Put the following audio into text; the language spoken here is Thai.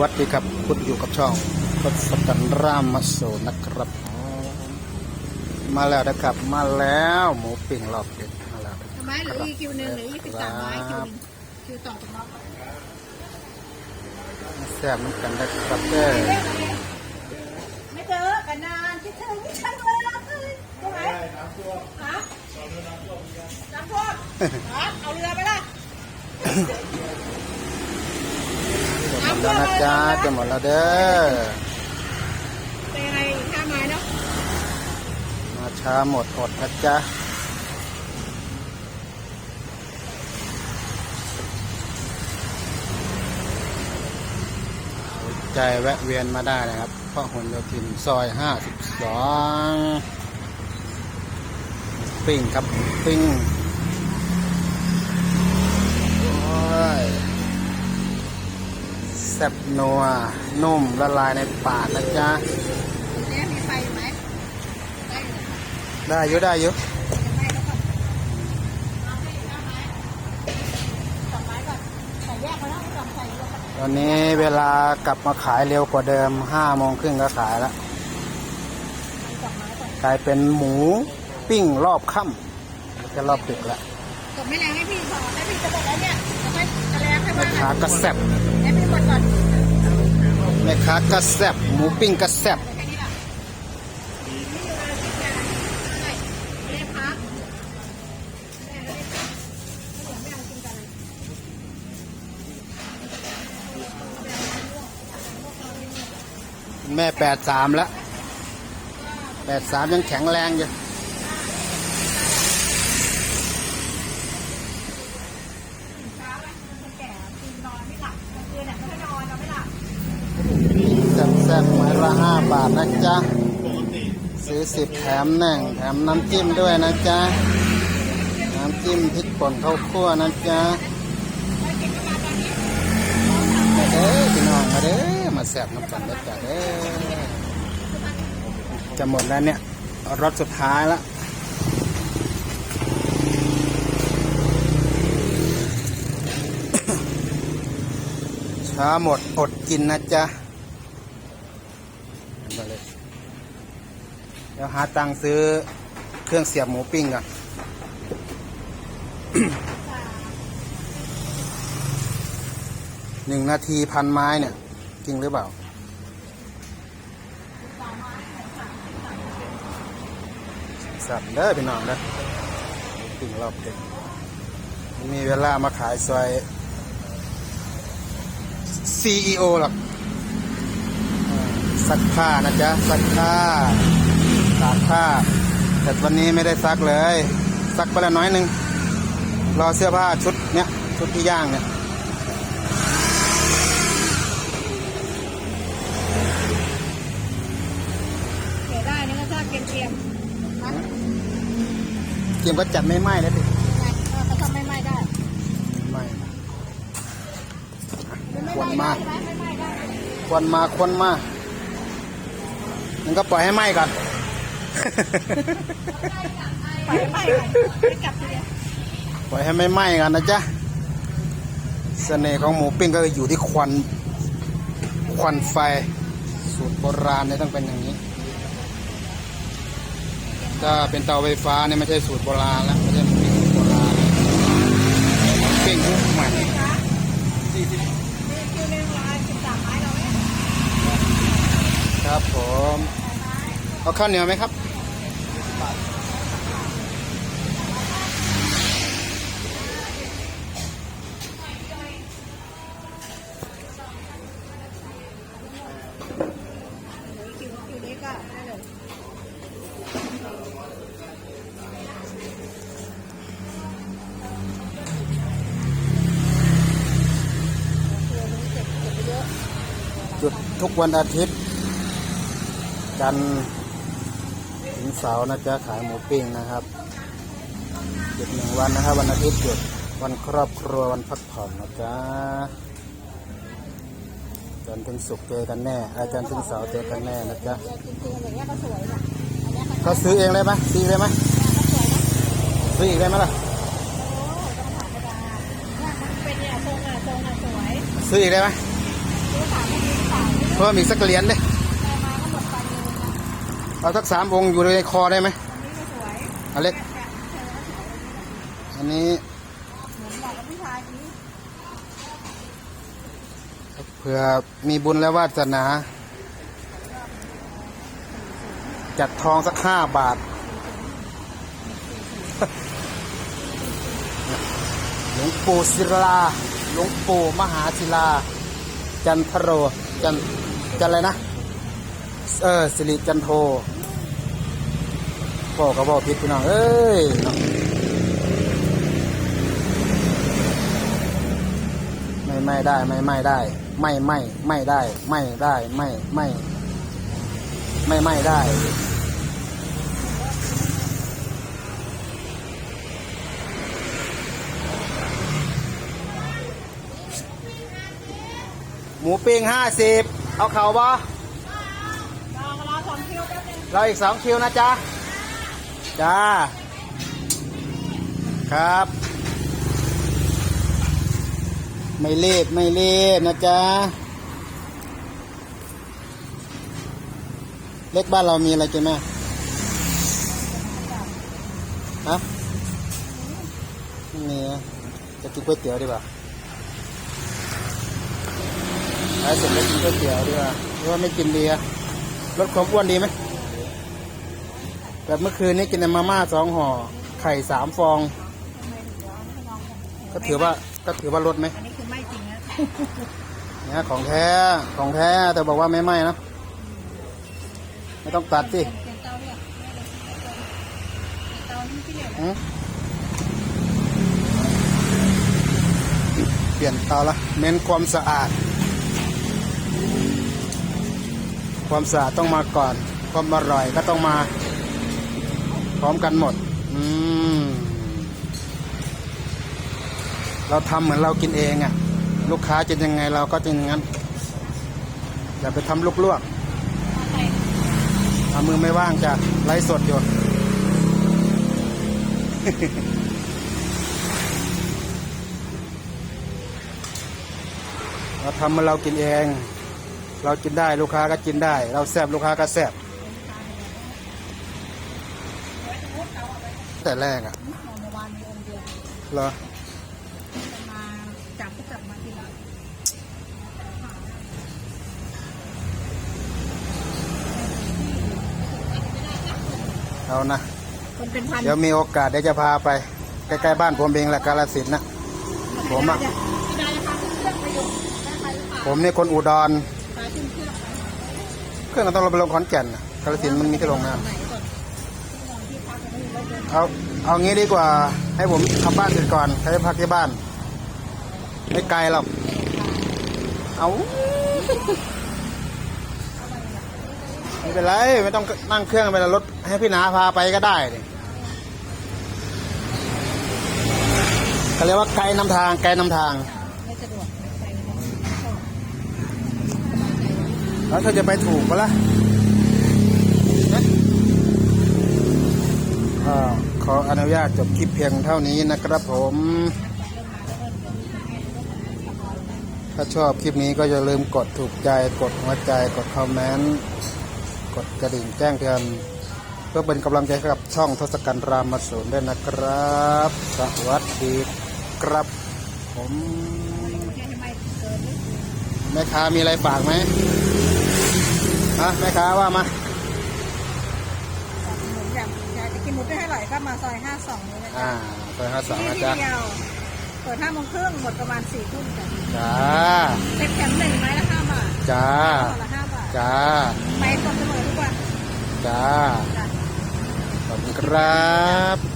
วัสดีครับคุณอยู่กับช่องทศกัณฐ์รามมาโซนะครับ มาแล้วนะครับ มาแล้วหมูปิ้งรอบเด็ดมาแล้วทำไมเหลืออีกคิวหนึ่งเหลือยี่สิบสามไม้คิวหนึ่งคิวต่อจากน้องมาแซ่บเหมือนกันนะครับเด้อ ไม่เจอกันนานคิดถึงคิดถึงเลยรักเลยตรงไหนน้ำท่วมฮะน้ำท่วมฮะเอาเรือไปละ จะหมด แล้วนะจ๊ะจะหมดแล้วเด้อเป็นไงห้าไม้เนาะมาช้าหมดอดนะจ๊ะสนใจแวะเวียนมาได้นะครับพหลโยธินซอย 52 ปิ้งครับ ปิ้งโอ้ย แซ่บนัวนุ่มละลายในปากนะจ๊ะเนี่ยมีไฟไหมได้อยู่ได้อยู่ได้อยู่ไม่แล้วก่อนเอาให้ห้าไม้สองไม้ก่อนใส่แยกมาแล้วสองใส่รวมกันตอนนี้เวลากลับมาขายเร็วกว่าเดิม5โมงครึ่งก็ขายแล้วสองไม้ก่อนกลายเป็นหมูปิ้งรอบค่ำไม่ใช่รอบดึกแล้วกดไม่แรงให้พี่พอให้พี่จะหมดแล้วเนี่ยจะไม่จะแรงให้แม่ว่าค้าก็แซ่บ แม่ค้ากระแซบหมูปิ้งกระแซบแม่แปดสามแล้วแปดสามยังแข็งแรงอยู่ คนแก่กินนอนไม่หลับกลางคืนเนี่ยไม่ค่อยนอนนอนไม่หลับ แซ่บๆไม้ละห้าบาทนะจ๊ะ ซื้อสิบแถมหนึ่งแถมน้ำจิ้มด้วยนะจ๊ะ น้ำจิ้มพริกป่นข้าวคั่วนะจ๊ะมาเด้อพี่น้องมาเด้อมาแซ่บน้ำกันนะจ๊ะเด้อจะหมดแล้วเนี่ยรถสุดท้ายล้วช้าหมดอดกินนะจ๊ะมาเลย เดี๋ยวหาตังค์ซื้อเครื่องเสียบหมูปิ้งก่อนหนึ่งนาทีพันไม้เนี่ย จริงหรือเปล่า สัตว์เด้อพี่น้องเด้อปิ้งรอบเด็กมีเวลามาขายซอย CEO หรอกเอ่อซักผ้านะจ๊ะซักผ้า ตากผ้าแต่วันนี้ไม่ได้ซักเลย ซักไปแล้วน้อยหนึ่งรอเสื้อผ้าชุดเนี้ยชุดที่ย่างเนี่ยเสียได้นี่ก็ชอบเกรียมๆนะเกมก็จัดไม่ไหม้แล้วดิเขาทำไม่ไหม้ได้ไหม้ไม่ควรไหม้มาได้ใช่ไหมไม่ไหม้ได้ควันมาควันมามันก็ปล่อยให้ไหม้ก่อน ปล่อยให้ไหม้ก่อนไม่กลับทีเดียวปล่อยให้ไม่ไหม้กันนะจ๊ะเสน่ห์ของหมูปิ้งก็อยู่ที่ควัน ควันไฟ สูตรโบราณเนี่ยต้องเป็นอย่างนี้ ถ้าเป็นเตาไฟฟ้าเนี่ยไม่ใช่สูตรโบราณแล้วไม่ใช่หมูปิ้งสูตรโบราณหมูปิ้งยุคใหม่สี่สิบสี่สิบสามไม้เราเนี่ยครับผม เอาข้าวเหนียวไหมครับคิวคิวนี้ก็ได้เลยจุดทุกวันอาทิตย์ จันทร์ถึง เสาร์นะจ๊ะขายหมูปิ้งนะครับหยุดหนึ่งวันนะครับ วันอาทิตย์หยุดวันครอบครัววันพักผ่อนนะจ๊ะจันทร์ถึงศุกร์เจอกันแน่อาจารย์ถึงเสาร์เจอกันแน่นะจ๊ะจริงๆอย่างเงี้ยก็ซื้อเองเลยไหมซื้อได้ไหมซื้ออีกได้ไหมล่ะซื้ออีกได้ไหมเพิ่มอีกสักเหรียญเลย เอาสักสามองค์อยู่ในคอได้ไหมอันนี้สวยอเล็ก อันนี้เหมือนบอกกับพี่ชายนี้เผื่อมีบุญและวาสนา จัดทองสักห้าบาท หลวงปู่ศิลา หลวงปู่มหาศิลา จันทโร จันจันอะไรนะ เออสิริจันโทบอกก็บอกผิดพี่น้องเอ้ยไม่ไม่ได้ไม่ไม่ได้ ไม่ไม่ไม่ได้ ไม่ได้ไม่ไม่ไม่ไม่ได้หมูปิ้งห้าสิบเอาเข่าบ่ รอรอสองคิวแป๊บนึง เราอีกสองคิวนะจ๊ะ จ้า ครับ ไม่รีบไม่รีบนะจ๊ะ เล็กบ้านเรามีอะไรกินไหมฮะไม่มีอะจะกินก๋วยเตี๋ยวดีกว่าไปเสร็จแล้วกินก๋วยเตี๋ยวดีกว่าหรือว่าไม่กินดีอะลดความอ้วนดีไหม แบบเมื่อคืนนี้กินแต่มาม่าสองห่อ ไข่สามฟองทำไมถึงร้อนให้น้องผมก็ถือว่าก็ถือว่าลดไหมอันนี้คือไม่จริงนะเนี่ยของแท้ของแท้แต่บอกว่าไม่ไหม้นะไม่ต้องตัดสิเปลี่ยนเตาเนี่ยเตานี่ที่เหลือหืมเปลี่ยนเตาละเน้นความสะอาด ความสะอาดต้องมาก่อน ความอร่อยก็ต้องมา พร้อมกันหมด อืม เราทำเหมือนเรากินเองอะ่ะ ลูกค้าจะยังไงเราก็จะอย่างนั้น อย่าไปทำลวกๆเอามือไม่ว่างจ้ะไลฟ์สดอยู่เราทำมาเรากินเอง เรากินได้ลูกค้าก็กินได้ เราแซบลูกค้าก็แซบ แต่แรกอะเมื่อวานมีองค์เดียวเหรอจะมาจับก็จับมาทีหลังเอานะ คนเป็นพันเดี๋ยวมีโอกาสเดี๋ยวจะพาไป ใกล้ๆบ้านผมเองแหละกาลสินธุ์นะ ผมอะพี่ดาจะพาขึ้นเครื่องไปอยู่ได้ไหมหรือเปล่าผมเนี่ยคนอุดรพาขึ้นเครื่องไปเครื่องเราต้องไปลงขอนแก่นน่ะกาลสินธุ์มันมีที่ลงน้ไหนก่อนที่นอนที่พักกันไม่มีรถ เอาเอางี้ดีกว่า ให้ผมทำบ้านเสร็จก่อนให้พักที่บ้าน ไม่ไกลหรอกเอาไม่เป็นไร ไม่ต้องนั่งเครื่องไปแล้วรถให้พี่นาพาไปก็ได้ดิเขาเรียกว่าไกด์นำทาง ไกด์นำทางแล้วเธอจะไปถูกปะล่ะนะ อ่าขออนุญาตจบคลิปเพียงเท่านี้นะครับผม ถ้าชอบคลิปนี้ก็อย่าลืมกดถูกใจ กดหัวใจ กดคอมเมนต์ กดกระดิ่งแจ้งเตือนเพื่อเป็นกำลังใจให้กับช่องทศกัณฐ์รามสูนด้วยนะครับ สวัสดีครับผมแค่ทำไมเกินนิดแม่ค้ามีอะไรฝากไหมฮะแม่ค้าว่ามา หมูอยากอยากจะกิน หมูได้ให้อร่อยก็มาซอยห้าสองนี้นะอ่าจ๊ะเปิดห้าสองที่นะที่จ๊ะเดียวเปิดห้าโมงครึ่งหมดประมาณสี่ทุ่มจ้ะจ้าเป็นแถมหนึ่งไม้ละห้าบาทจ้าห่อละห้าบาทจ้าไปสดเสมอทุกวันจ้าจ้ะ ขอบคุณครับ